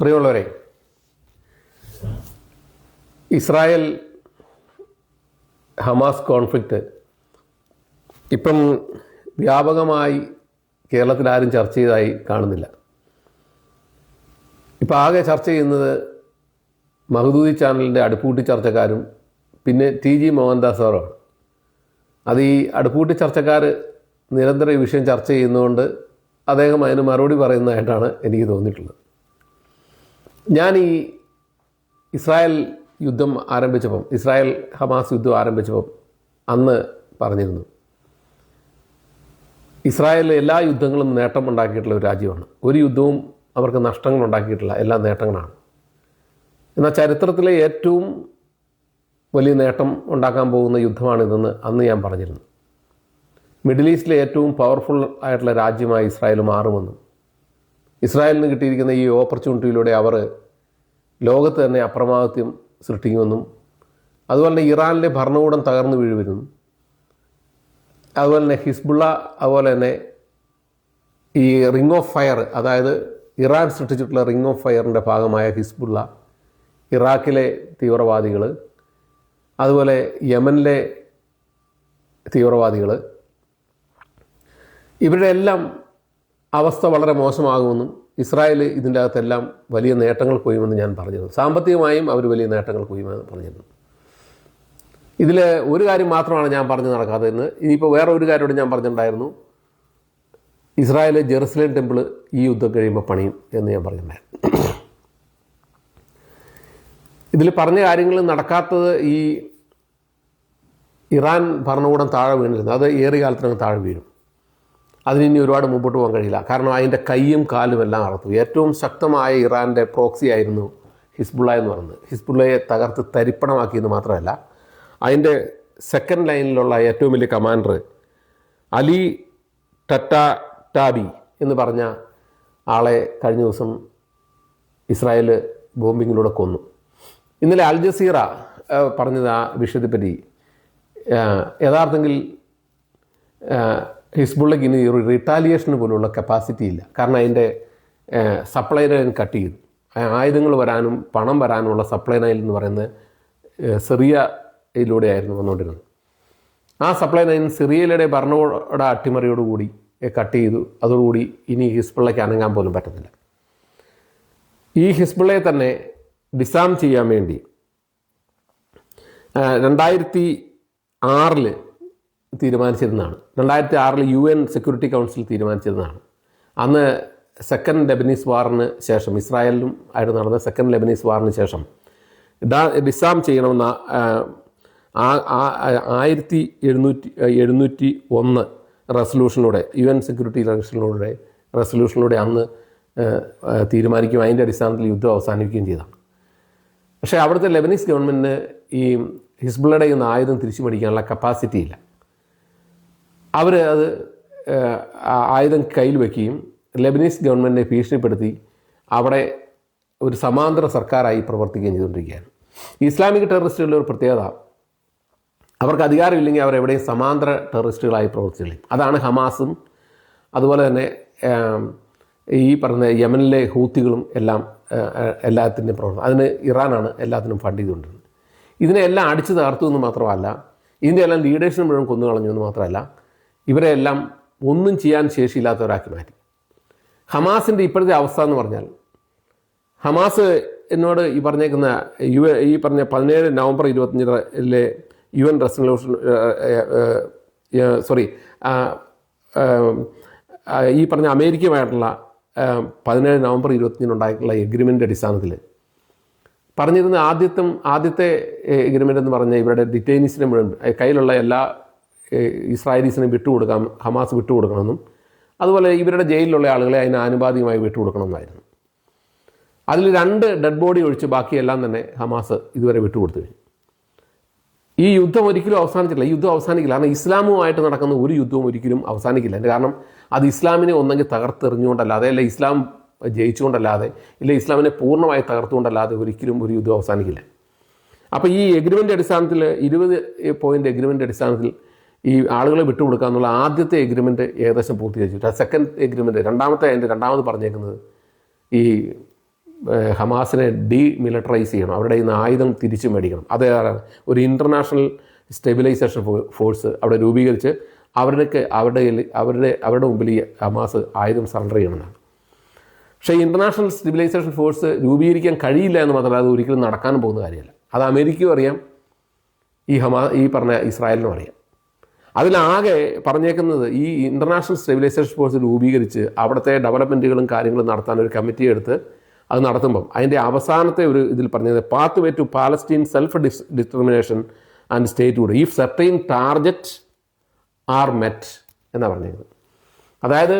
പ്രിയമുള്ളവരെ Israel Hamas conflict ഇപ്പം വ്യാപകമായി കേരളത്തിൽ ആരും ചർച്ച ചെയ്തതായി കാണുന്നില്ല. ഇപ്പം ആകെ ചർച്ച ചെയ്യുന്നത് മഹദൂദി ചാനലിന്റെ അടുപ്പൂട്ടി ചർച്ചക്കാരും പിന്നെ ടി ജി മോഹൻദാസ് സാറുമാണ്. അത് ഈ അടുപ്പൂട്ടി ചർച്ചക്കാർ നിരന്തരം ഈ വിഷയം ചർച്ച ചെയ്യുന്നതുകൊണ്ട് അദ്ദേഹം അതിന് മറുപടി പറയുന്നതായിട്ടാണ് എനിക്ക് തോന്നിയിട്ടുള്ളത്. ഞാൻ ഈ ഇസ്രായേൽ യുദ്ധം ആരംഭിച്ചപ്പം ഇസ്രായേൽ ഹമാസ് യുദ്ധം ആരംഭിച്ചപ്പം അന്ന് പറഞ്ഞിരുന്നു. ഇസ്രായേൽ എല്ലാ യുദ്ധങ്ങളും നേട്ടം ഉണ്ടാക്കിയിട്ടുള്ള ഒരു രാജ്യമാണ്. ഒരു യുദ്ധവും അവർക്ക് നഷ്ടങ്ങൾ ഉണ്ടാക്കിയിട്ടില്ല. എല്ലാ നേട്ടങ്ങളാണ്. എന്നാൽ ചരിത്രത്തിലെ ഏറ്റവും വലിയ നേട്ടം ഉണ്ടാക്കാൻ പോകുന്ന യുദ്ധമാണിതെന്ന് അന്ന് ഞാൻ പറഞ്ഞിരുന്നു. മിഡിൽ ഈസ്റ്റിലെ ഏറ്റവും പവർഫുൾ ആയിട്ടുള്ള രാജ്യമായി ഇസ്രായേൽ മാറുമെന്നും ഇസ്രായേലിന് കിട്ടിയിരിക്കുന്ന ഈ ഓപ്പർച്യൂണിറ്റിയിലൂടെ അവർ ലോകത്ത് തന്നെ അപ്രമാദിത്യം സൃഷ്ടിക്കുമെന്നും അതുപോലെ തന്നെ ഇറാനിലെ ഭരണകൂടം തകർന്നു വീഴുമെന്നും അതുപോലെ തന്നെ ഹിസ്ബുള്ള അതുപോലെ തന്നെ ഈ റിംഗ് ഓഫ് ഫയർ അതായത് ഇറാൻ സൃഷ്ടിച്ചിട്ടുള്ള റിംഗ് ഓഫ് ഫയറിന്റെ ഭാഗമായ ഹിസ്ബുള്ള ഇറാഖിലെ തീവ്രവാദികൾ അതുപോലെ യമനിലെ തീവ്രവാദികൾ ഇവരുടെ എല്ലാം അവസ്ഥ വളരെ മോശമാകുമെന്നും ഇസ്രായേൽ ഇതിന്റെ അകത്തെല്ലാം വലിയ നേട്ടങ്ങൾ കൊയ്യുമെന്ന് ഞാൻ പറഞ്ഞിരുന്നു. സാമ്പത്തികമായും അവർ വലിയ നേട്ടങ്ങൾ കൊയ്യുമെന്ന് പറഞ്ഞിരുന്നു. ഇതിൽ ഒരു കാര്യം മാത്രമാണ് ഞാൻ പറഞ്ഞു നടക്കാതെ എന്ന് ഇനിയിപ്പോൾ വേറെ ഒരു കാര്യമോട് ഞാൻ പറഞ്ഞിട്ടുണ്ടായിരുന്നു. ഇസ്രായേൽ ജെറുസലേം ടെമ്പിൾ ഈ യുദ്ധം കഴിയുമ്പോൾ പണിയും എന്ന് ഞാൻ പറഞ്ഞിട്ടുണ്ടായിരുന്നു. ഇതിൽ പറഞ്ഞ കാര്യങ്ങൾ നടക്കാത്തത് ഈ ഇറാൻ ഭരണകൂടം താഴെ വീണിരുന്നു. അത് ഏറിയ കാലത്തിനകം താഴെ വീഴും. അതിനി ഒരുപാട് മുമ്പോട്ട് പോകാൻ കഴിയില്ല. കാരണം അതിന്റെ കൈയും കാലും എല്ലാം അറുത്തു ഏറ്റവും ശക്തമായ ഇറാന്റെ പ്രോക്സി ആയിരുന്നു ഹിസ്ബുള്ള എന്ന് പറയുന്നത്. ഹിസ്ബുള്ളയെ തകർത്ത് തരിപ്പണമാക്കിയെന്ന് മാത്രമല്ല അതിന്റെ സെക്കൻഡ് ലൈനിലുള്ള ഏറ്റവും വലിയ കമാൻഡർ അലി ടറ്റ ടാബി എന്ന് പറഞ്ഞ ആളെ കഴിഞ്ഞ ദിവസം ഇസ്രായേൽ ബോംബിങ്ങിലൂടെ കൊന്നു. ഇന്നലെ അൽ ജസീറ പറഞ്ഞത് ആ വിഷയത്തെപ്പറ്റി യഥാർത്ഥെങ്കിൽ ഹിസ്ബുള്ളയ്ക്ക് ഇനി ഒരു റിട്ടാലിയേഷന് പോലുള്ള കപ്പാസിറ്റി ഇല്ല. കാരണം അതിന്റെ സപ്ലൈ ലൈൻ കട്ട് ചെയ്തു. ആയുധങ്ങൾ വരാനും പണം വരാനുമുള്ള സപ്ലൈ ലൈൻ എന്ന് പറയുന്നത് സിറിയയിലൂടെയായിരുന്നു വന്നുകൊണ്ടിരുന്നത്. ആ സപ്ലൈ ലൈൻ സിറിയയിലെ ഭരണകൂട അട്ടിമറിയോടുകൂടി കട്ട് ചെയ്തു. അതോടുകൂടി ഇനി ഹിസ്ബുള്ളയ്ക്ക് അനങ്ങാൻ പോലും പറ്റുന്നില്ല. ഈ ഹിസ്ബുള്ളയെ തന്നെ ഡിസാം ചെയ്യാൻ വേണ്ടി രണ്ടായിരത്തി ആറിൽ തീരുമാനിച്ചിരുന്നതാണ്. രണ്ടായിരത്തി ആറിൽ യു എൻ സെക്യൂരിറ്റി കൗൺസിൽ തീരുമാനിച്ചിരുന്നതാണ്. അന്ന് സെക്കൻഡ് ലെബനീസ് വാറിന് ശേഷം ഇസ്രായേലിലും ആയിട്ട് നടന്ന സെക്കൻഡ് ലെബനീസ് വാറിന് ശേഷം. ഡാ ഡിസാം ചെയ്യണമെന്ന ആയിരത്തി എഴുന്നൂറ്റി എഴുന്നൂറ്റി ഒന്ന് റെസൊല്യൂഷനിലൂടെ യു എൻ സെക്യൂരിറ്റി റെസൊല്യൂഷനിലൂടെ റെസൊല്യൂഷനിലൂടെ അന്ന് തീരുമാനിക്കുകയും അതിന്റെ അടിസ്ഥാനത്തിൽ യുദ്ധം അവസാനിക്കുകയും ചെയ്തതാണ്. പക്ഷേ അവിടുത്തെ ലെബനീസ് ഗവൺമെന്റിന് ഈ ഹിസ്ബുള്ളയുടെ ഈ ആയുധം തിരിച്ചു മേടിക്കാനുള്ള കപ്പാസിറ്റി ഇല്ല. അവർ അത് ആയുധം കയ്യിൽ വയ്ക്കുകയും ലെബനീസ് ഗവൺമെന്റിനെ ഭീഷണിപ്പെടുത്തി അവിടെ ഒരു സമാന്തര സർക്കാരായി പ്രവർത്തിക്കുകയും ചെയ്തുകൊണ്ടിരിക്കുകയാണ്. ഇസ്ലാമിക് ടെററിസ്റ്റുകളുടെ ഒരു പ്രത്യേകത അവർക്ക് അധികാരമില്ലെങ്കിൽ അവർ എവിടെയും സമാന്തര ടെററിസ്റ്റുകളായി പ്രവർത്തിച്ചില്ല. അതാണ് ഹമാസും അതുപോലെ തന്നെ ഈ പറഞ്ഞ യമനിലെ ഹൂത്തികളും എല്ലാം എല്ലാത്തിന്റെയും പ്രവർത്തനം. അതിന് ഇറാനാണ് എല്ലാത്തിനും ഫണ്ട് ചെയ്തുകൊണ്ടിരുന്നത്. ഇതിനെ എല്ലാം അടിച്ചു തകർത്തു എന്ന് മാത്രമല്ല ഇതിന്റെ എല്ലാം ലീഡേഴ്സിനെ മുഴുവൻ കൊന്നു കളഞ്ഞു എന്ന് മാത്രമല്ല ഇവരെ എല്ലാം ഒന്നും ചെയ്യാൻ ശേഷിയില്ലാത്തവരാക്കി മാറ്റി. ഹമാസിന്റെ ഇപ്പോഴത്തെ അവസ്ഥ എന്ന് പറഞ്ഞാൽ ഹമാസ് എന്നോട് ഈ പറഞ്ഞേക്കുന്ന യു ഈ പറഞ്ഞ പതിനേഴ് നവംബർ ഇരുപത്തഞ്ചിലെ യു എൻ റെസൊല്യൂഷൻ സോറി ഈ പറഞ്ഞ അമേരിക്കയുമായിട്ടുള്ള പതിനേഴ് നവംബർ ഇരുപത്തിയഞ്ചിനുണ്ടായിട്ടുള്ള എഗ്രിമെന്റ് അടിസ്ഥാനത്തിൽ പറഞ്ഞിരുന്ന ആദ്യത്തെ ആദ്യത്തെ എഗ്രിമെന്റ് എന്ന് പറഞ്ഞാൽ ഇവരുടെ ഡിറ്റൈനീസിനെ മുഴുവൻ കയ്യിലുള്ള എല്ലാ ഇസ്രായേലീസിനെ വിട്ടുകൊടുക്കാം ഹമാസ് വിട്ടുകൊടുക്കണമെന്നും അതുപോലെ ഇവരുടെ ജയിലിലുള്ള ആളുകളെ അതിന് ആനുപാതികമായി വിട്ടുകൊടുക്കണമെന്നായിരുന്നു. അതിൽ രണ്ട് ഡെഡ് ബോഡി ഒഴിച്ച് ബാക്കിയെല്ലാം തന്നെ ഹമാസ് ഇതുവരെ വിട്ടുകൊടുത്തു കഴിഞ്ഞു ഈ യുദ്ധം ഒരിക്കലും അവസാനിച്ചിട്ടില്ല. ഈ യുദ്ധം അവസാനിക്കില്ല. കാരണം ഇസ്ലാമുമായിട്ട് നടക്കുന്ന ഒരു യുദ്ധവും ഒരിക്കലും അവസാനിക്കില്ല. എന്റെ കാരണം അത് ഇസ്ലാമിനെ ഒന്നെങ്കിൽ തകർത്തെറിഞ്ഞുകൊണ്ടല്ലാതെ അല്ലെ ഇസ്ലാം ജയിച്ചുകൊണ്ടല്ലാതെ ഇല്ല ഇസ്ലാമിനെ പൂർണമായി തകർത്തുകൊണ്ടല്ലാതെ ഒരിക്കലും ഒരു യുദ്ധം അവസാനിക്കില്ല. അപ്പോൾ ഈ എഗ്രിമെന്റ് അടിസ്ഥാനത്തിൽ ഇരുപത് പോയിന്റ് എഗ്രിമെന്റ് അടിസ്ഥാനത്തിൽ ഈ ആളുകളെ വിട്ടുകൊടുക്കുക എന്നുള്ള ആദ്യത്തെ എഗ്രിമെന്റ് ഏകദേശം പൂർത്തീകരിച്ചു. സെക്കൻഡ് എഗ്രിമെന്റ് രണ്ടാമത്തെ അതിന്റെ രണ്ടാമത് പറഞ്ഞേക്കുന്നത് ഈ ഹമാസിനെ ഡീ മിലിറ്ററൈസ് ചെയ്യണം. അവരുടെ ഈ ആയുധം തിരിച്ചു മേടിക്കണം. അത് ഒരു ഇന്റർനാഷണൽ സ്റ്റെബിലൈസേഷൻ ഫോഴ്സ് അവിടെ രൂപീകരിച്ച് അവരുടെയൊക്കെ അവരുടെ അവരുടെ അവരുടെ മുമ്പിൽ ഈ ഹമാസ് ആയുധം സറണ്ടർ ചെയ്യണമെന്നാണ്. പക്ഷേ ഇന്റർനാഷണൽ സ്റ്റെബിലൈസേഷൻ ഫോഴ്സ് രൂപീകരിക്കാൻ കഴിയില്ല എന്ന് മാത്രമല്ല അത് ഒരിക്കലും നടക്കാനും പോകുന്ന കാര്യമല്ല. അത് അമേരിക്കയും അറിയാം. ഈ ഹമാ ഈ പറഞ്ഞ ഇസ്രായേലിനും അറിയാം. അതിലാകെ പറഞ്ഞേക്കുന്നത് ഈ ഇന്റർനാഷണൽ സ്റ്റെബിലൈസേഷൻ ഫോഴ്സ് രൂപീകരിച്ച് അവിടുത്തെ ഡെവലപ്മെന്റുകളും കാര്യങ്ങളും നടത്താൻ ഒരു കമ്മിറ്റി എടുത്ത് അത് നടത്തുമ്പം അതിന്റെ അവസാനത്തെ ഒരു ഇതിൽ പറഞ്ഞത് path way to Palestine self dis determination and statehood if certain target are met എന്നാണ് പറഞ്ഞത് അതായത്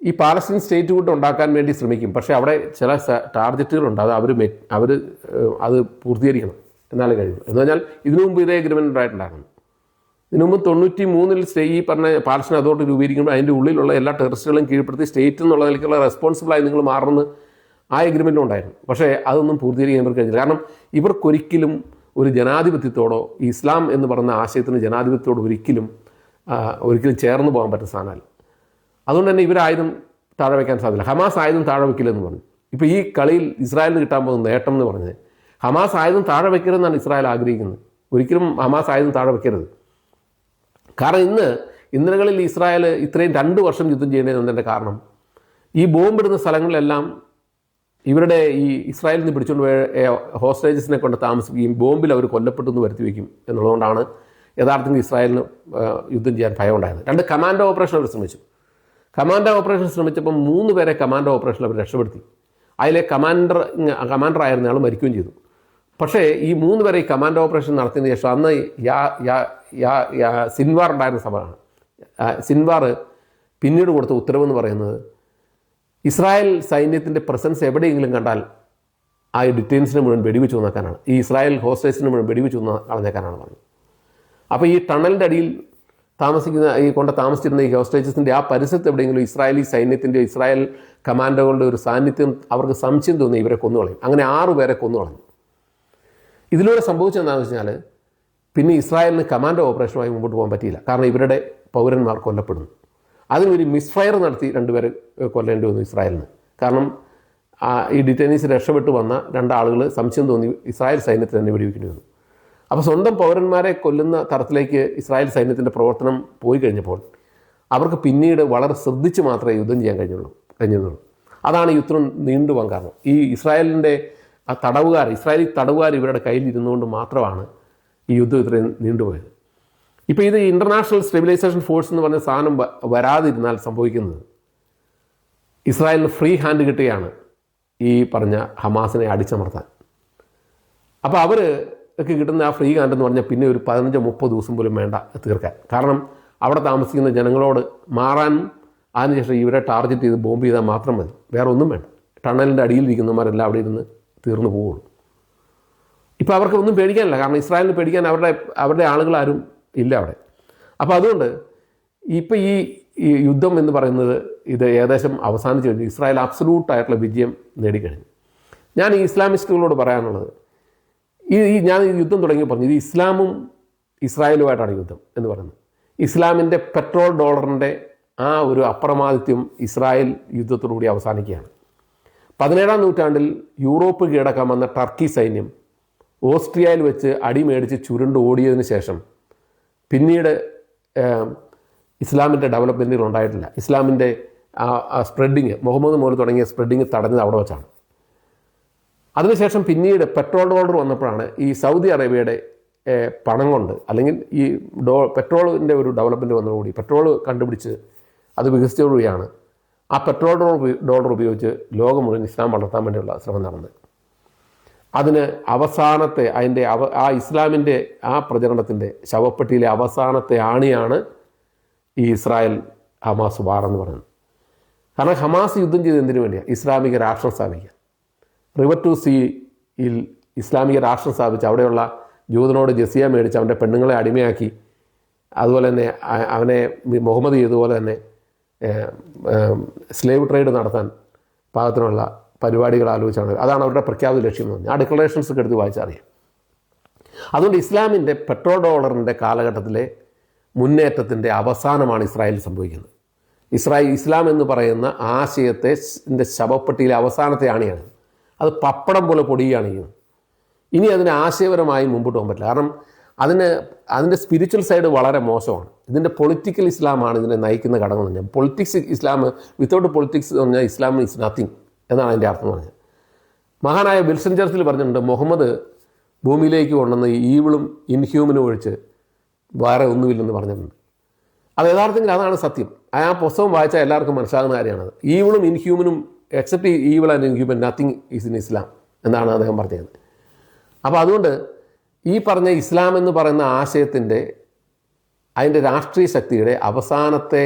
ഈ പാലസ്റ്റീൻ സ്റ്റേറ്റ് കൂട്ട് ഉണ്ടാക്കാൻ വേണ്ടി ശ്രമിക്കും. പക്ഷേ അവിടെ ചില ടാർഗറ്റുകളുണ്ട് അത് അവർ അവർ അത് പൂർത്തീകരിക്കണം എന്നാലേ കഴിയും. എന്ന് പറഞ്ഞാൽ ഇതിനു മുമ്പ് ഇതേ എഗ്രിമെന്റ് ഉണ്ടായിട്ടുണ്ടായിരുന്നു. ഇതിനു മുമ്പ് തൊണ്ണൂറ്റി മൂന്നിൽ സ്റ്റേ ഈ പറഞ്ഞ പാർഷൻ അതോറിറ്റി രൂപീകരിക്കുമ്പോൾ അതിന്റെ ഉള്ളിലുള്ള എല്ലാ ടെറിസ്റ്റുകളും കീഴ്പ്പെടുത്തി സ്റ്റേറ്റ് എന്നുള്ള നിലയ്ക്കുള്ള റെസ്പോൺസിബിളായി നിങ്ങൾ മാറുന്ന ആ എഗ്രിമെന്റ് ഉണ്ടായിരുന്നു. പക്ഷേ അതൊന്നും പൂർത്തീകരിക്കാൻ ഇവർക്ക് കഴിഞ്ഞില്ല. കാരണം ഇവർക്കൊരിക്കലും ഒരു ജനാധിപത്യത്തോടോ ഇസ്ലാം എന്ന് പറയുന്ന ആശയത്തിന് ജനാധിപത്യത്തോട് ഒരിക്കലും ഒരിക്കലും ചേർന്ന് പോകാൻ പറ്റുന്ന സാധനമല്ല. അതുകൊണ്ട് തന്നെ ഇവരായുധം താഴെ വയ്ക്കാൻ സാധ്യത ഹമാസ് ആയുധം താഴെ വയ്ക്കില്ലെന്ന് പറഞ്ഞു. ഇപ്പോൾ ഈ കളിയിൽ ഇസ്രായേലിന് കിട്ടാൻ പോകുന്ന നേട്ടം എന്ന് പറഞ്ഞത് ഹമാസ് ആയുധം താഴെ വയ്ക്കരുതെന്നാണ് ഇസ്രായേൽ ആഗ്രഹിക്കുന്നത്. ഒരിക്കലും ഹമാസ് ആയുധം താഴെ വയ്ക്കരുത്. കാരണം ഇന്ന് ഇന്ധനങ്ങളിൽ ഇസ്രായേൽ ഇത്രയും രണ്ട് വർഷം യുദ്ധം ചെയ്യുന്നതിന്റെ കാരണം? ഈ ബോംബിടുന്ന സ്ഥലങ്ങളിലെല്ലാം ഇവരുടെ ഈ ഇസ്രായേലിൽ നിന്ന് പിടിച്ചുകൊണ്ട് ഹോസ്റ്റേജസിനെ കൊണ്ട് താമസിക്കുകയും ബോംബിൽ അവർ കൊല്ലപ്പെട്ടു എന്ന് വരുത്തി വയ്ക്കും എന്നുള്ളതുകൊണ്ടാണ് യഥാർത്ഥത്തിൽ ഇസ്രായേലിന് യുദ്ധം ചെയ്യാൻ ഭയം ഉണ്ടായത് രണ്ട് കമാൻഡോ ഓപ്പറേഷൻ അവർ ശ്രമിച്ചു. കമാൻഡോ ഓപ്പറേഷൻ ശ്രമിച്ചപ്പോൾ മൂന്ന് പേരെ കമാൻഡോ ഓപ്പറേഷൻ അവർ രക്ഷപ്പെടുത്തി. അതിലെ കമാൻഡർ കമാൻഡർ ആയിരുന്നയാൾ മരിക്കുകയും ചെയ്തു. പക്ഷേ ഈ മൂന്ന് പേരെ ഈ കമാൻഡ് ഓപ്പറേഷൻ നടത്തിയതിന് ശേഷം അന്ന് യാ യാ യാ യാ സിൻവാർ ഉണ്ടായിരുന്ന സമയമാണ്. സിൻവാർ പിന്നീട് കൊടുത്ത ഉത്തരവെന്ന് പറയുന്നത് ഇസ്രായേൽ സൈന്യത്തിന്റെ പ്രസൻസ് എവിടെയെങ്കിലും കണ്ടാൽ ആ ഡിറ്റെയിൻസിന് മുഴുവൻ വെടിവെച്ച് വന്നേക്കാനാണ് ഈ ഇസ്രായേൽ ഹോസ്റ്റേഴ്സിനെ മുഴുവൻ വെടിവെച്ച് കളഞ്ഞേക്കാനാണ് പറഞ്ഞത്. അപ്പോൾ ഈ ടണലിന്റെ അടിയിൽ താമസിക്കുന്ന ഈ കൊണ്ട് താമസിച്ചിരുന്ന ഈ ഹോസ്റ്റേജസിന്റെ ആ പരിസരത്ത് എവിടെയെങ്കിലും ഇസ്രായേലി സൈന്യത്തിന്റെ ഇസ്രായേൽ കമാൻഡോകളുടെ ഒരു സാന്നിധ്യം അവർക്ക് സംശയം തോന്നി ഇവരെ കൊന്നുകളയും. അങ്ങനെ ആറു പേരെ കൊന്നുകളഞ്ഞു. ഇതിലൂടെ സംഭവിച്ചതെന്താണെന്ന് വെച്ചാൽ പിന്നെ ഇസ്രായേലിന് കമാൻഡോ ഓപ്പറേഷനുമായി മുമ്പോട്ട് പോകാൻ പറ്റിയില്ല. കാരണം ഇവരുടെ പൗരന്മാർ കൊല്ലപ്പെടുന്നു. അതിനൊരു മിസ്ഫയർ നടത്തി രണ്ടുപേരെ കൊല്ലേണ്ടി വന്നു ഇസ്രായേലിന്. കാരണം ഈ ഡിറ്റൈനീസ് രക്ഷപ്പെട്ടു വന്ന രണ്ടാളുകൾ സംശയം തോന്നി ഇസ്രായേൽ സൈന്യത്തിന് തന്നെ വെടിവെക്കേണ്ടി വന്നു. അപ്പോൾ സ്വന്തം പൗരന്മാരെ കൊല്ലുന്ന തരത്തിലേക്ക് ഇസ്രായേൽ സൈന്യത്തിന്റെ പ്രവർത്തനം പോയി കഴിഞ്ഞപ്പോൾ അവർക്ക് പിന്നീട് വളരെ ശ്രദ്ധിച്ച് മാത്രമേ യുദ്ധം ചെയ്യാൻ കഴിഞ്ഞുള്ളൂ കഴിഞ്ഞുള്ളൂ അതാണ് യുദ്ധം നീണ്ടുപോകാൻ കാരണം. ഈ ഇസ്രായേലിന്റെ ആ തടവുകാർ ഇസ്രായേലി തടവുകാർ ഇവരുടെ കയ്യിൽ ഇരുന്നുകൊണ്ട് മാത്രമാണ് ഈ യുദ്ധം ഇത്രയും നീണ്ടുപോയത്. ഇപ്പോൾ ഇത് ഇന്റർനാഷണൽ സ്റ്റെബിലൈസേഷൻ ഫോഴ്സ് എന്ന് പറഞ്ഞ സാധനം വരാതിരുന്നാൽ സംഭവിക്കുന്നത് ഇസ്രായേലിന് ഫ്രീ ഹാൻഡ് കിട്ടുകയാണ് ഈ പറഞ്ഞ ഹമാസിനെ അടിച്ചമർത്താൻ. അപ്പോൾ അവർ ഒക്കെ കിട്ടുന്ന ആ ഫ്രീ ഹാൻഡ് എന്ന് പറഞ്ഞാൽ പിന്നെ ഒരു പതിനഞ്ചോ മുപ്പത് ദിവസം പോലും വേണ്ട തീർക്കാൻ. കാരണം അവിടെ താമസിക്കുന്ന ജനങ്ങളോട് മാറാൻ അതിനുശേഷം ഇവരെ ടാർഗറ്റ് ചെയ്ത് ബോംബ് ചെയ്താൽ മാത്രം മതി. വേറെ ഒന്നും വേണ്ട. ടണലിന്റെ അടിയിലിരിക്കുന്നവരെല്ലാം അവിടെ ഇരുന്ന് തീർന്നു പോവുള്ളൂ. ഇപ്പോൾ അവർക്ക് ഒന്നും പേടിക്കാനില്ല. കാരണം ഇസ്രായേലിന് പേടിക്കാൻ അവരുടെ അവരുടെ ആളുകളാരും ഇല്ല അവിടെ. അപ്പോൾ അതുകൊണ്ട് ഇപ്പോൾ ഈ യുദ്ധം എന്ന് പറയുന്നത് ഇത് ഏകദേശം അവസാനിച്ചു കഴിഞ്ഞു. ഇസ്രായേൽ അബ്സലൂട്ടായിട്ടുള്ള വിജയം നേടിക്കഴിഞ്ഞു. ഞാൻ ഈ ഇസ്ലാമിസ്റ്റുകളോട് പറയാനുള്ളത് ഈ ഞാൻ ഈ യുദ്ധം തുടങ്ങി പറഞ്ഞു ഇത് ഇസ്ലാമും ഇസ്രായേലുമായിട്ടാണ് യുദ്ധം എന്ന് പറയുന്നത്. ഇസ്ലാമിന്റെ പെട്രോൾ ഡോളറിന്റെ ആ ഒരു അപ്രമാദിത്യം ഇസ്രായേൽ യുദ്ധത്തോടുകൂടി അവസാനിക്കുകയാണ്. പതിനേഴാം നൂറ്റാണ്ടിൽ യൂറോപ്പ് കീഴടക്കാൻ വന്ന ടർക്കി സൈന്യം ഓസ്ട്രിയയിൽ വെച്ച് അടിമേടിച്ച് ചുരുണ്ട് ഓടിയതിന് ശേഷം പിന്നീട് ഇസ്ലാമിന്റെ ഡെവലപ്മെന്റുകൾ ഉണ്ടായിട്ടില്ല. ഇസ്ലാമിന്റെ സ്പ്രെഡിങ് മുഹമ്മദ് മോലി തുടങ്ങിയ സ്പ്രെഡിങ് തടഞ്ഞത് അവിടെ വെച്ചാണ്. അതിനുശേഷം പിന്നീട് പെട്രോൾ ഡോളർ വന്നപ്പോഴാണ് ഈ സൗദി അറേബ്യയുടെ പണം കൊണ്ട് അല്ലെങ്കിൽ ഈ ഡോ പെട്രോളിന്റെ ഒരു ഡെവലപ്മെന്റ് വന്നതോടുകൂടി പെട്രോൾ കണ്ടുപിടിച്ച് അത് വികസിച്ചതോടുകൂടിയാണ് ആ പെട്രോൾ ഡോളർ ഡോളർ ഉപയോഗിച്ച് ലോകം മുഴുവൻ ഇസ്ലാം വളർത്താൻ വേണ്ടിയുള്ള ശ്രമം നടന്നത് അതിന് അവസാനത്തെ അതിന്റെ അവ ആ ഇസ്ലാമിന്റെ ആ പ്രചരണത്തിന്റെ ശവപ്പെട്ടിയിലെ അവസാനത്തെ ആണിയാണ് ഈ ഇസ്രായേൽ ഹമാസ് വാർ എന്ന് പറയുന്നത്. കാരണം ഹമാസ് യുദ്ധം ചെയ്ത് എന്തിനു വേണ്ടിയാണ്? ഇസ്ലാമിക രാഷ്ട്രം സ്ഥാപിക്കുക. റിവർ ടു സിയിൽ ഇസ്ലാമിക രാഷ്ട്രം സ്ഥാപിച്ച് അവിടെയുള്ള ജൂതനോട് ജസിയ മേടിച്ച് അവന്റെ പെണ്ണുങ്ങളെ അടിമയാക്കി അതുപോലെ തന്നെ അവനെ മുഹമ്മദ് ചെയ്തതുപോലെ തന്നെ സ്ലേവ് ട്രേഡ് നടത്താൻ പാകത്തിനുള്ള പരിപാടികൾ ആലോചിച്ചാണ്. അതാണ് അവരുടെ പ്രഖ്യാപിത ലക്ഷ്യം എന്ന് ആ ഡിക്ലറേഷൻസ് എടുത്ത് വായിച്ചറിയാം. അതുകൊണ്ട് ഇസ്ലാമിന്റെ പെട്രോൾ ഡോളറിന്റെ കാലഘട്ടത്തിലെ മുന്നേറ്റത്തിന്റെ അവസാനമാണ് ഇസ്രായേലിൽ സംഭവിക്കുന്നത്. ഇസ്രായേൽ ഇസ്ലാം എന്ന് പറയുന്ന ആശയത്തെ ശവപ്പെട്ടിയിലെ അവസാനത്തെ ആണിയാണ്. അത് പപ്പടം പോലെ പൊടിയാണ് ഇനി അതിനെ ആശയപരമായി മുമ്പോട്ട് പോകാൻ പറ്റില്ല. കാരണം അതിന് അതിന്റെ സ്പിരിച്വൽ സൈഡ് വളരെ മോശമാണ്. ഇതിന്റെ പൊളിറ്റിക്കൽ ഇസ്ലാമാണ് ഇതിനെ നയിക്കുന്ന ഘടകം എന്ന് പറഞ്ഞാൽ. പൊളിറ്റിക്സ് ഇസ്ലാം വിത്തൗട്ട് പൊളിറ്റിക്സ് എന്ന് പറഞ്ഞാൽ ഇസ്ലാം ഇസ് നത്തിങ് എന്നാണ് അതിന്റെ അർത്ഥം എന്ന് പറഞ്ഞാൽ. മഹാനായ വിൽസൺ ചർച്ചിൽ പറഞ്ഞിട്ടുണ്ട് മുഹമ്മദ് ഭൂമിയിലേക്ക് കൊണ്ടുവന്ന ഈവിളും ഇൻഹ്യൂമനും ഒഴിച്ച് വേറെ ഒന്നുമില്ലെന്ന് പറഞ്ഞിട്ടുണ്ട്. അത് യഥാർത്ഥത്തിൽ അതാണ് സത്യം. ആ പുസ്തകം വായിച്ചാൽ എല്ലാവർക്കും മനസ്സിലാകുന്ന കാര്യമാണ് ഈവിളും ഇൻഹ്യൂമനും except evil and inhuman nothing is in Islam എന്നാണ് അദ്ദേഹം പറഞ്ഞത്. അപ്പോൾ അതുകൊണ്ട് ഈ പറഞ്ഞ ഇസ്ലാം എന്ന് പറയുന്ന ആശയത്തിന്റെ അതിന്റെ രാഷ്ട്രീയ ശക്തിയുടെ അവസാനത്തെ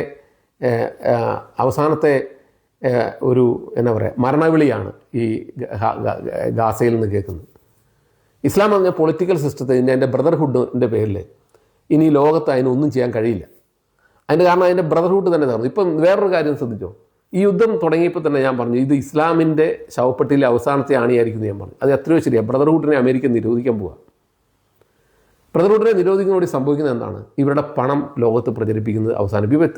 അവസാനത്തെ ഒരു എന്താ പറയുക മരണവിളിയാണ് ഈ ഗാസയിൽ നിന്ന് കേൾക്കുന്നത്. ഇസ്ലാം പറഞ്ഞ പൊളിറ്റിക്കൽ സിസ്റ്റത്തിന്റെ അതിന്റെ ബ്രദർഹുഡിന്റെ പേരിൽ ഇനി ലോകത്ത് അതിനൊന്നും ചെയ്യാൻ കഴിയില്ല. അതിന്റെ കാരണം അതിന്റെ ബ്രദർഹുഡ് തന്നെ നടന്നു ഇപ്പം വേറൊരു കാര്യം ശ്രദ്ധിച്ചോ? ഈ യുദ്ധം തുടങ്ങിയപ്പോൾ തന്നെ ഞാൻ പറഞ്ഞു ഇത് ഇസ്ലാമിന്റെ ശവപ്പെട്ടിയിലെ അവസാനത്തെ ആണിയായിരിക്കുന്നു ഞാൻ പറഞ്ഞു. അത് എത്രയോ ശരിയാണ് ബ്രദർഹുഡിനെ അമേരിക്ക നിരോധിക്കാൻ പോവുക ബ്രദർഹുഡിനെ നിരോധിക്കുന്നതോടെ സംഭവിക്കുന്നത് എന്താണ്? ഇവരുടെ പണം ലോകത്ത് പ്രചരിപ്പിക്കുന്നത് അവസാനം. ഇവ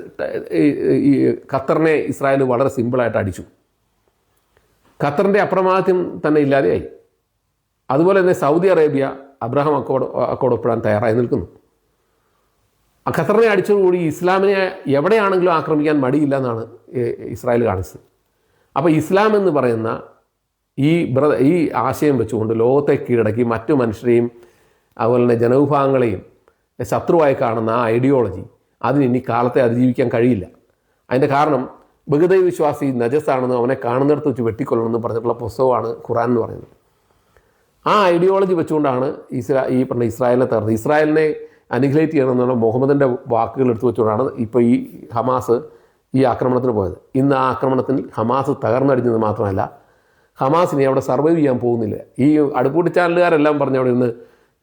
ഈ- ഖത്തറിനെ ഇസ്രായേൽ വളരെ സിമ്പിളായിട്ട് അടിച്ചു. ഖത്തറിന്റെ അപ്രമാദിത്യം തന്നെ ഇല്ലാതെയായി. അതുപോലെ തന്നെ Saudi Arabia Abraham accord accord ഒപ്പിടാൻ തയ്യാറായി നിൽക്കുന്നു. ഖത്തറിനെ അടിച്ചതോടുകൂടി ഇസ്ലാമിനെ എവിടെയാണെങ്കിലും ആക്രമിക്കാൻ മടിയില്ല എന്നാണ് ഇസ്രായേൽ കാണിച്ചത്. അപ്പോൾ ഇസ്ലാം എന്ന് പറയുന്ന ഈ ഈ ആശയം വെച്ചുകൊണ്ട് ലോകത്തെ കീഴടക്കി മറ്റു മനുഷ്യരെയും അതുപോലെ തന്നെ ജനവിഭാഗങ്ങളെയും ശത്രുവായി കാണുന്ന ആ ഐഡിയോളജി അതിന് ഇനി കാലത്തെ അതിജീവിക്കാൻ കഴിയില്ല. അതിന്റെ കാരണം ബഹുദൈവ വിശ്വാസി നജസാണെന്ന് അവനെ കാണുന്നിടത്ത് വെച്ച് വെട്ടിക്കൊല്ലണമെന്ന് പറഞ്ഞിട്ടുള്ള പുസ്തകമാണ് ഖുറാൻ എന്ന് പറയുന്നത്. ആ ഐഡിയോളജി വെച്ചുകൊണ്ടാണ് ഇസ്രാ ഈ പറഞ്ഞ ഇസ്രായേലിനെ തകർന്നത്. ഇസ്രായേലിനെ അനിഹിലേറ്റ് ചെയ്യണമെന്നുള്ള മുഹമ്മദിന്റെ വാക്കുകൾ എടുത്തു വെച്ചുകൊണ്ടാണ് ഇപ്പോൾ ഈ ഹമാസ് ഈ ആക്രമണത്തിന് പോയത്. ഇന്ന് ആ ആക്രമണത്തിൽ ഹമാസ് തകർന്നടിഞ്ഞത് മാത്രമല്ല ഹമാസിനെ അവിടെ സർവൈവ് ചെയ്യാൻ പോകുന്നില്ല. ഈ അടുപ്പൂട്ടി ചാനലുകാരെല്ലാം പറഞ്ഞ് അവിടെ നിന്ന്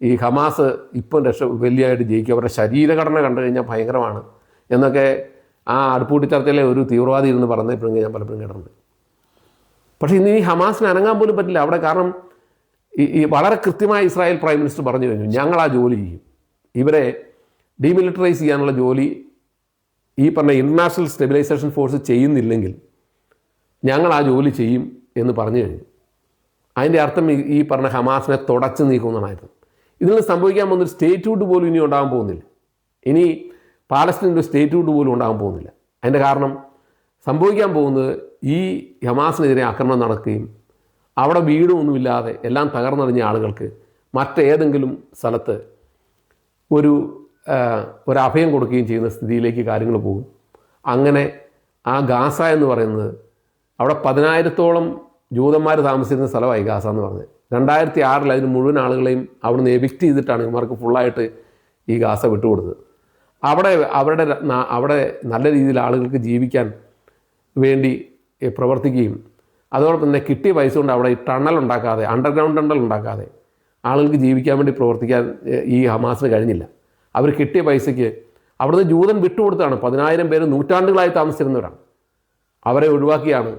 ഈ ഹമാസ് ഇപ്പം രക്ഷ വലിയതായിട്ട് ജയിക്കും. അവരുടെ ശരീരഘടന കണ്ടു കഴിഞ്ഞാൽ ഭയങ്കരമാണ്. എന്നൊക്കെ ആ അടുപ്പൂട്ടി ചർച്ചയിലെ ഒരു തീവ്രവാദി ഇരുന്ന് പറഞ്ഞപ്പോഴും ഞാൻ പലപ്പോഴും കേട്ടിട്ടുണ്ട്. പക്ഷേ ഇന്ന് ഈ ഹമാസിന് അനങ്ങാൻ പോലും പറ്റില്ല. അവിടെ കാരണം ഈ വളരെ കൃത്യമായി ഇസ്രായേൽ പ്രൈം മിനിസ്റ്റർ പറഞ്ഞു കഴിഞ്ഞു ഞങ്ങൾ ആ ജോലി ചെയ്യും. ഇവരെ ഡീമിലിറ്ററൈസ് ചെയ്യാനുള്ള ജോലി ഈ പറഞ്ഞ ഇന്റർനാഷണൽ സ്റ്റെബിലൈസേഷൻ ഫോഴ്സ് ചെയ്യുന്നില്ലെങ്കിൽ ഞങ്ങൾ ആ ജോലി ചെയ്യും എന്ന് പറഞ്ഞു കഴിഞ്ഞു. അതിന്റെ അർത്ഥം ഈ- പറഞ്ഞ ഹമാസിനെ തുടച്ചു നീക്കുമെന്നായിരുന്നു ഇതിൽ സംഭവിക്കാൻ പോകുന്നൊരു സ്റ്റേറ്റ്ഹുഡ് പോലും ഇനി ഉണ്ടാകാൻ പോകുന്നില്ല. ഇനി പാലസ്തീന്റെ സ്റ്റേറ്റ്ഹുഡ് പോലും ഉണ്ടാകാൻ പോകുന്നില്ല. അതിന്റെ കാരണം സംഭവിക്കാൻ പോകുന്നത് ഈ ഹമാസിനെതിരെ ആക്രമണം നടക്കുകയും അവിടെ വീടുമൊന്നുമില്ലാതെ എല്ലാം തകർന്നറിഞ്ഞ ആളുകൾക്ക് മറ്റേതെങ്കിലും സ്ഥലത്ത് ഒരു ഒരു അഭയം കൊടുക്കുകയും ചെയ്യുന്ന സ്ഥിതിയിലേക്ക് കാര്യങ്ങൾ പോകും. അങ്ങനെ ആ ഗാസ എന്ന് പറയുന്നത് അവിടെ പതിനായിരത്തോളം ജൂതന്മാർ താമസിക്കുന്ന സ്ഥലമായി ഗാസ എന്ന് പറഞ്ഞത്. രണ്ടായിരത്തി ആറിൽ അതിന് മുഴുവൻ ആളുകളെയും അവിടുന്ന് എവിക്റ്റ് ചെയ്തിട്ടാണ് ഇവർക്ക് ഫുള്ളായിട്ട് ഈ ഗാസ വിട്ടുകൊടുത്തത്. അവിടെ അവരുടെ അവിടെ നല്ല രീതിയിൽ ആളുകൾക്ക് ജീവിക്കാൻ വേണ്ടി പ്രവർത്തിക്കുകയും അതോടൊപ്പം തന്നെ കിട്ടിയ പൈസ കൊണ്ട് അവിടെ ഈ ടണൽ ഉണ്ടാക്കാതെ അണ്ടർഗ്രൗണ്ട് ടണൽ ഉണ്ടാക്കാതെ ആളുകൾക്ക് ജീവിക്കാൻ വേണ്ടി പ്രവർത്തിക്കാൻ ഈ ഹമാസിന് കഴിഞ്ഞില്ല. അവർ കിട്ടിയ പൈസയ്ക്ക് അവിടുന്ന് ജൂതൻ വിട്ടുകൊടുത്താണ് പതിനായിരം പേര് നൂറ്റാണ്ടുകളായി താമസിച്ചിരുന്നവരാണ്. അവരെ ഒഴിവാക്കിയാണ്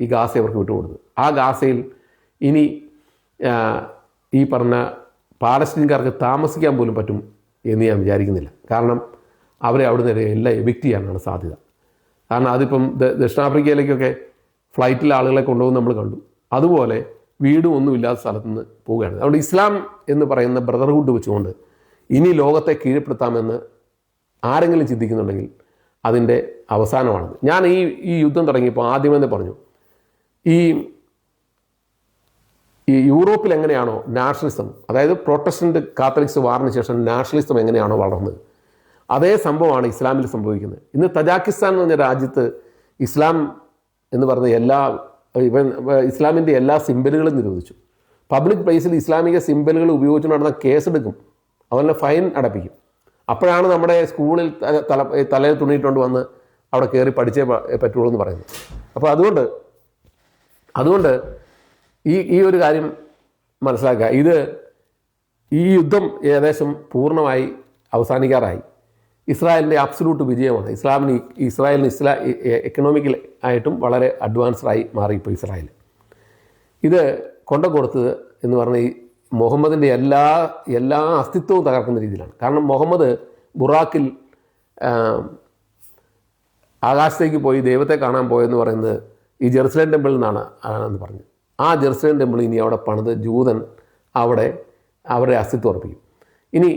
ഈ ഗാസ അവർക്ക് വിട്ടുകൊടുത്തത്. ആ ഗാസയിൽ ഇനി ഈ പറഞ്ഞ പാലസ്തീൻകാർക്ക് താമസിക്കാൻ പോലും പറ്റും എന്ന് ഞാൻ വിചാരിക്കുന്നില്ല. കാരണം അവരെ അവിടെ നിന്ന് എല്ലാം എവിക്റ്റ് ചെയ്യാനാണ് സാധ്യത. കാരണം അതിപ്പം ദക്ഷിണാഫ്രിക്കയിലേക്കൊക്കെ ഫ്ലൈറ്റിൽ ആളുകളെ കൊണ്ടുപോകുന്ന നമ്മൾ കണ്ടു. അതുപോലെ വീടും ഒന്നുമില്ലാത്ത സ്ഥലത്ത് നിന്ന് പോവുകയാണ്. അതുകൊണ്ട് ഇസ്ലാം എന്ന് പറയുന്ന ബ്രദർഹുഡ് വെച്ചുകൊണ്ട് ഇനി ലോകത്തെ കീഴ്പ്പെടുത്താമെന്ന് ആരെങ്കിലും ചിന്തിക്കുന്നുണ്ടെങ്കിൽ അതിന്റെ അവസാനമാണത്. ഞാൻ ഈ ഈ യുദ്ധം തുടങ്ങിയപ്പോൾ ആദ്യമേ തന്നെ പറഞ്ഞു ഈ ഈ യൂറോപ്പിൽ എങ്ങനെയാണോ നാഷണലിസം അതായത് പ്രൊട്ടസ്റ്റന്റ് കാത്തലിക്സ് വാറിന് ശേഷം നാഷണലിസം എങ്ങനെയാണോ വളർന്നത് അതേ സംഭവമാണ് ഇസ്ലാമിൽ സംഭവിക്കുന്നത്. ഇന്ന് തജാക്കിസ്ഥാൻ എന്ന് പറഞ്ഞ രാജ്യത്ത് ഇസ്ലാം എന്ന് പറഞ്ഞ എല്ലാ ഇവൻ ഇസ്ലാമിന്റെ എല്ലാ സിമ്പലുകളും നിരോധിച്ചു. പബ്ലിക് പ്ലേസിൽ ഇസ്ലാമിക സിമ്പലുകൾ ഉപയോഗിച്ച് നടന്ന കേസെടുക്കും. അതുപോലെ ഫൈൻ അടപ്പിക്കും. അപ്പോഴാണ് നമ്മുടെ സ്കൂളിൽ തല തലയിൽ തുണിയിട്ടുകൊണ്ട് വന്ന് അവിടെ കയറി പഠിച്ചേ പറ്റുള്ളൂ എന്ന് പറയുന്നത്. അപ്പോൾ അതുകൊണ്ട് അതുകൊണ്ട് ഈ ഈ ഒരു കാര്യം മനസ്സിലാക്കുക. ഇത് ഈ യുദ്ധം ഏകദേശം പൂർണമായി അവസാനിക്കാറായി. ഇസ്രായേലിന്റെ അബ്സലൂട്ട് വിജയമാണ്. ഇസ്ലാമിന് ഇസ്രായേലിന് ഇസ്ലാ എക്കണോമിക്കൽ ആയിട്ടും വളരെ അഡ്വാൻസ്ഡായി ആയി മാറി ഇപ്പോൾ ഇസ്രായേൽ. ഇത് കൊണ്ട കൊടുത്തത് എന്ന് പറഞ്ഞ ഈ മുഹമ്മദിന്റെ എല്ലാ എല്ലാ അസ്തിത്വവും തകർക്കുന്ന രീതിയിലാണ്. കാരണം മുഹമ്മദ് ബുറാക്കിൽ ആകാശത്തേക്ക് പോയി ദൈവത്തെ കാണാൻ പോയെന്ന് പറയുന്നത് ഈ ജെറുസലേം ടെമ്പിളിൽ നിന്നാണ് ആണെന്ന് പറഞ്ഞു. ആ ജെറുസലേം ടെമ്പിൾ ഇനി അവിടെ പണിത് ജൂതൻ അവിടെ അവരുടെ അസ്തിത്വം ഉറപ്പിക്കും. ഇനി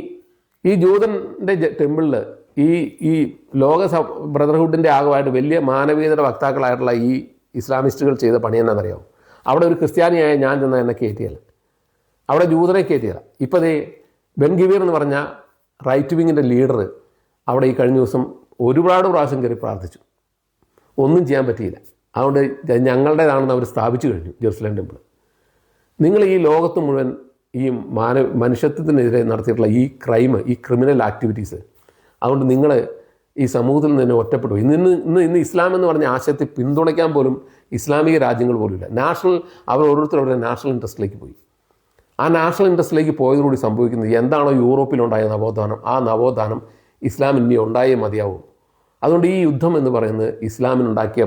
ഈ ജൂതന്റെ ടെമ്പിളിൽ ഈ ഈ ലോക ബ്രദർഹുഡിന്റെ ആകമായിട്ട് വലിയ മാനവീയതയുടെ വക്താക്കളായിട്ടുള്ള ഈ ഇസ്ലാമിസ്റ്റുകൾ ചെയ്ത പണി എന്നാണെന്നറിയാമോ അവിടെ ഒരു ക്രിസ്ത്യാനിയായ ഞാൻ ചെന്ന എന്നെ കയറ്റിയല്ല. അവിടെ ജൂതനെ കയറ്റിയല്ല. ഇപ്പോൾ ദേ ബെൻഗിവീർ എന്ന് പറഞ്ഞ റൈറ്റ് വിങ്ങിന്റെ ലീഡർ അവിടെ ഈ കഴിഞ്ഞ ദിവസം ഒരുപാട് പ്രാവശ്യം കയറി പ്രാർത്ഥിച്ചു. ഒന്നും ചെയ്യാൻ പറ്റിയില്ല. അതുകൊണ്ട് ഞങ്ങളുടേതാണെന്ന് അവർ സ്ഥാപിച്ചു കഴിഞ്ഞു ജെറുസലേം ടെമ്പിൾ നിങ്ങൾ ഈ ലോകത്ത് മുഴുവൻ ഈ മാന മനുഷ്യത്വത്തിനെതിരെ നടത്തിയിട്ടുള്ള ഈ ക്രൈം ഈ ക്രിമിനൽ ആക്ടിവിറ്റീസ് അതുകൊണ്ട് നിങ്ങൾ ഈ സമൂഹത്തിൽ നിന്ന് ഒറ്റപ്പെട്ടു. ഇന്ന് ഇന്ന് ഇന്ന് ഇസ്ലാം എന്ന് പറഞ്ഞ ആശയത്തെ പിന്തുണയ്ക്കാൻ പോലും ഇസ്ലാമിക രാജ്യങ്ങൾ പോലുമില്ല. നാഷണൽ അവർ ഓരോരുത്തരും അവരുടെ നാഷണൽ ഇൻട്രസ്റ്റിലേക്ക് പോയി. ആ നാഷണൽ ഇൻട്രസ്റ്റിലേക്ക് പോയതോടുകൂടി സംഭവിക്കുന്നത് എന്താണോ യൂറോപ്പിലുണ്ടായ നവോത്ഥാനം ആ നവോത്ഥാനം ഇസ്ലാമിന്റെ ഇനി ഉണ്ടായേ മതിയാവും. അതുകൊണ്ട് ഈ യുദ്ധം എന്ന് പറയുന്നത് ഇസ്ലാമിനുണ്ടാക്കിയ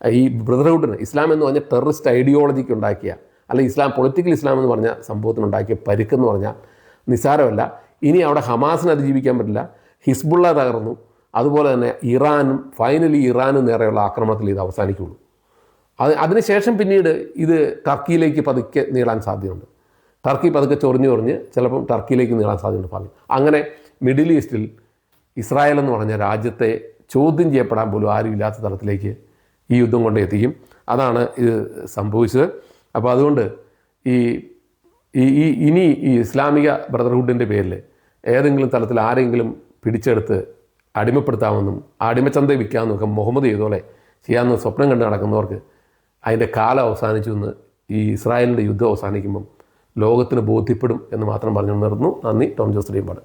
ഈ ബ്രദർഹുഡിന് ഇസ്ലാം എന്ന് പറഞ്ഞ ടെററിസ്റ്റ് ഐഡിയോളജിക്ക് ഉണ്ടാക്കിയ അല്ല ഇസ്ലാം പൊളിറ്റിക്കൽ ഇസ്ലാം എന്ന് പറഞ്ഞ സംഭവത്തിനുണ്ടാക്കിയ പരുക്കെന്ന് പറഞ്ഞാൽ നിസ്സാരമല്ല. ഇനി അവിടെ ഹമാസിനെ അതിജീവിക്കാൻ പറ്റില്ല. ഹിസ്ബുള്ള തകർന്നു. അതുപോലെ തന്നെ ഇറാനും ഫൈനലി ഇറാനും നേരെയുള്ള ആക്രമണത്തിൽ ഇത് അവസാനിക്കുള്ളൂ. അത് അതിനുശേഷം പിന്നീട് ഇത് ടർക്കിയിലേക്ക് പതുക്കെ നീളാൻ സാധ്യതയുണ്ട്. ടർക്കി പതുക്കെ ചൊറിഞ്ഞു ചൊറിഞ്ഞ് ചിലപ്പം ടർക്കിയിലേക്ക് നീളാൻ സാധ്യതയുണ്ട് ഭാവി അങ്ങനെ മിഡിൽ ഈസ്റ്റിൽ ഇസ്രായേൽ എന്ന് പറഞ്ഞ രാജ്യത്തെ ചോദ്യം ചെയ്യപ്പെടാൻ പോലും ആരും ഇല്ലാത്ത തലത്തിലേക്ക് ഈ യുദ്ധം കൊണ്ട് എത്തിക്കും. അതാണ് ഇത് സംഭവിച്ചത്. അപ്പോൾ അതുകൊണ്ട് ഈ ഈ ഇനി ഈ ഇസ്ലാമിക ബ്രദർഹുഡിന്റെ പേരിൽ ഏതെങ്കിലും തലത്തിൽ ആരെങ്കിലും പിടിച്ചെടുത്ത് അടിമപ്പെടുത്താമെന്നും അടിമച്ചന്ത വിൽക്കാമെന്നും ഒക്കെ മുഹമ്മദ് ചെയ്തോലെ ചെയ്യാമെന്ന് സ്വപ്നം കണ്ട് നടക്കുന്നവർക്ക് അതിന്റെ കാലം അവസാനിച്ചു എന്ന് ഈ ഇസ്രായേലിന്റെ യുദ്ധം അവസാനിക്കുമ്പം ലോകത്തിന് ബോധ്യപ്പെടും എന്ന് മാത്രം പറഞ്ഞു നിർന്നു നന്ദി ടോം ജോസ് ഡീമ്പാട്